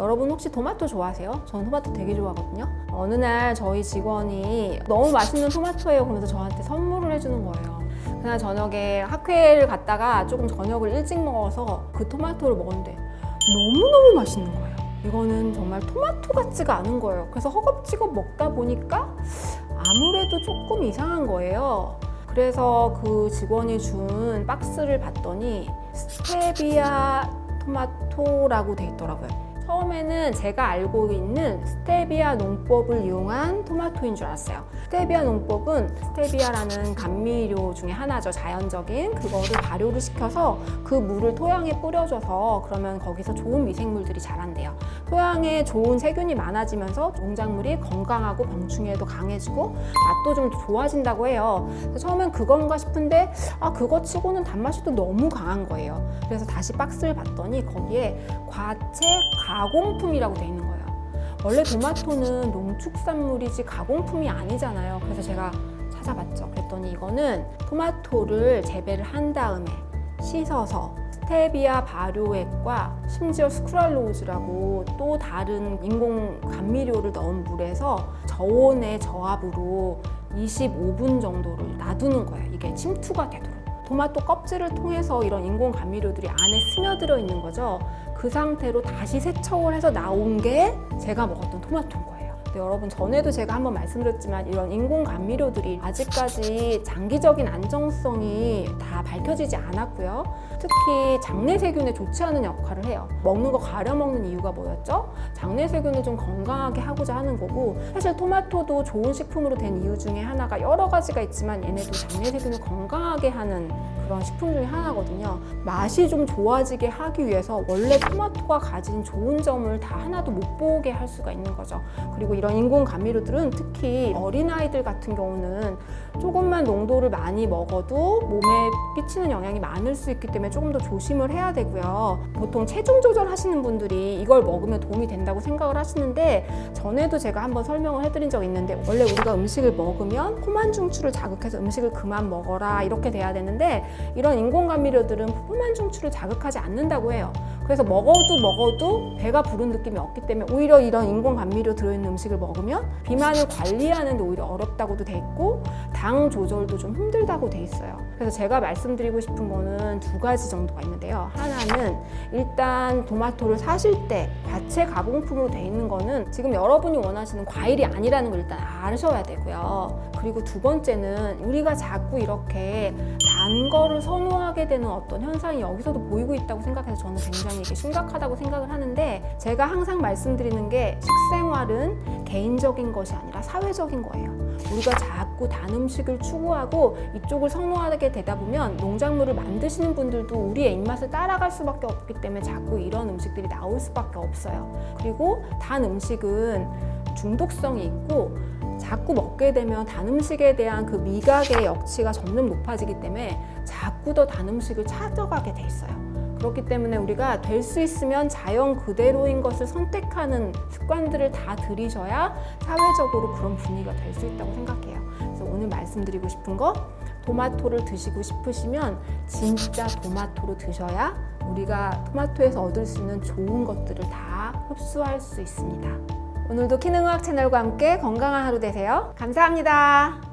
여러분 혹시 토마토 좋아하세요? 저는 토마토 되게 좋아하거든요. 어느 날 저희 직원이 너무 맛있는 토마토예요 그러면서 저한테 선물을 해주는 거예요. 그날 저녁에 학회를 갔다가 조금 저녁을 일찍 먹어서 그 토마토를 먹었는데 너무너무 맛있는 거예요. 이거는 정말 토마토 같지가 않은 거예요. 그래서 허겁지겁 먹다 보니까 아무래도 조금 이상한 거예요. 그래서 그 직원이 준 박스를 봤더니 스테비아 토마토라고 돼 있더라고요. 처음에는 제가 알고 있는 스테비아 농법을 이용한 토마토인 줄 알았어요. 스테비아 농법은 스테비아라는 감미료 중에 하나죠. 자연적인 그거를 발효를 시켜서 그 물을 토양에 뿌려줘서 그러면 거기서 좋은 미생물들이 자란대요. 토양에 좋은 세균이 많아지면서 농작물이 건강하고 병충해도 강해지고 맛도 좀 좋아진다고 해요. 처음엔 그건가 싶은데 아 그거 치고는 단맛이 또 너무 강한 거예요. 그래서 다시 박스를 봤더니 거기에 과채 가공품이라고 돼 있는 거예요. 원래 토마토는 농축산물이지 가공품이 아니잖아요. 그래서 제가 찾아봤죠. 그랬더니 이거는 토마토를 재배를 한 다음에 씻어서 스테비아 발효액과 심지어 스크랄로즈라고 또 다른 인공 감미료를 넣은 물에서 저온의 저압으로 25분 정도를 놔두는 거예요. 이게 침투가 되도록. 토마토 껍질을 통해서 이런 인공 감미료들이 안에 스며들어 있는 거죠. 그 상태로 다시 세척을 해서 나온 게 제가 먹었던 토마토인 거예요. 여러분 전에도 제가 한번 말씀드렸지만 이런 인공 감미료들이 아직까지 장기적인 안정성이 다 밝혀지지 않았고요. 특히 장내 세균에 좋지 않은 역할을 해요. 먹는 거 가려 먹는 이유가 뭐였죠? 장내 세균을 좀 건강하게 하고자 하는 거고 사실 토마토도 좋은 식품으로 된 이유 중에 하나가 여러 가지가 있지만 얘네도 장내 세균을 건강하게 하는 그런 식품 중에 하나거든요. 맛이 좀 좋아지게 하기 위해서 원래 토마토가 가진 좋은 점을 다 하나도 못 보게 할 수가 있는 거죠. 그리고 이런 인공 감미료들은 특히 어린아이들 같은 경우는 조금만 농도를 많이 먹어도 몸에 끼치는 영향이 많을 수 있기 때문에 조금 더 조심을 해야 되고요. 보통 체중 조절하시는 분들이 이걸 먹으면 도움이 된다고 생각을 하시는데 전에도 제가 한번 설명을 해드린 적이 있는데 원래 우리가 음식을 먹으면 포만 중추를 자극해서 음식을 그만 먹어라 이렇게 돼야 되는데 이런 인공 감미료들은 포만 중추를 자극하지 않는다고 해요. 그래서 먹어도 먹어도 배가 부른 느낌이 없기 때문에 오히려 이런 인공 감미료 들어있는 음식을 먹으면 비만을 관리하는 데 오히려 어렵다고도 돼 있고 당 조절도 좀 힘들다고 돼 있어요. 그래서 제가 말씀드리고 싶은 거는 두 가지 정도가 있는데요. 하나는 일단 토마토를 사실 때 과채 가공품으로 돼 있는 거는 지금 여러분이 원하시는 과일이 아니라는 걸 일단 아셔야 되고요. 그리고 두 번째는 우리가 자꾸 이렇게 단 거를 선호하게 되는 어떤 현상이 여기서도 보이고 있다고 생각해서 저는 굉장히 이게 심각하다고 생각을 하는데 제가 항상 말씀드리는 게 식생활은 개인적인 것이 아니라 사회적인 거예요. 우리가 자꾸 단 음식을 추구하고 이쪽을 선호하게 되다 보면 농작물을 만드시는 분들도 우리의 입맛을 따라갈 수밖에 없기 때문에 자꾸 이런 음식들이 나올 수밖에 없어요. 그리고 단 음식은 중독성이 있고 자꾸 먹게 되면 단 음식에 대한 그 미각의 역치가 점점 높아지기 때문에 자꾸 더 단 음식을 찾아가게 돼 있어요. 그렇기 때문에 우리가 될 수 있으면 자연 그대로인 것을 선택하는 습관들을 다 들이셔야 사회적으로 그런 분위기가 될 수 있다고 생각해요. 그래서 오늘 말씀드리고 싶은 거 토마토를 드시고 싶으시면 진짜 토마토로 드셔야 우리가 토마토에서 얻을 수 있는 좋은 것들을 다 흡수할 수 있습니다. 오늘도 키능의학 채널과 함께 건강한 하루 되세요. 감사합니다.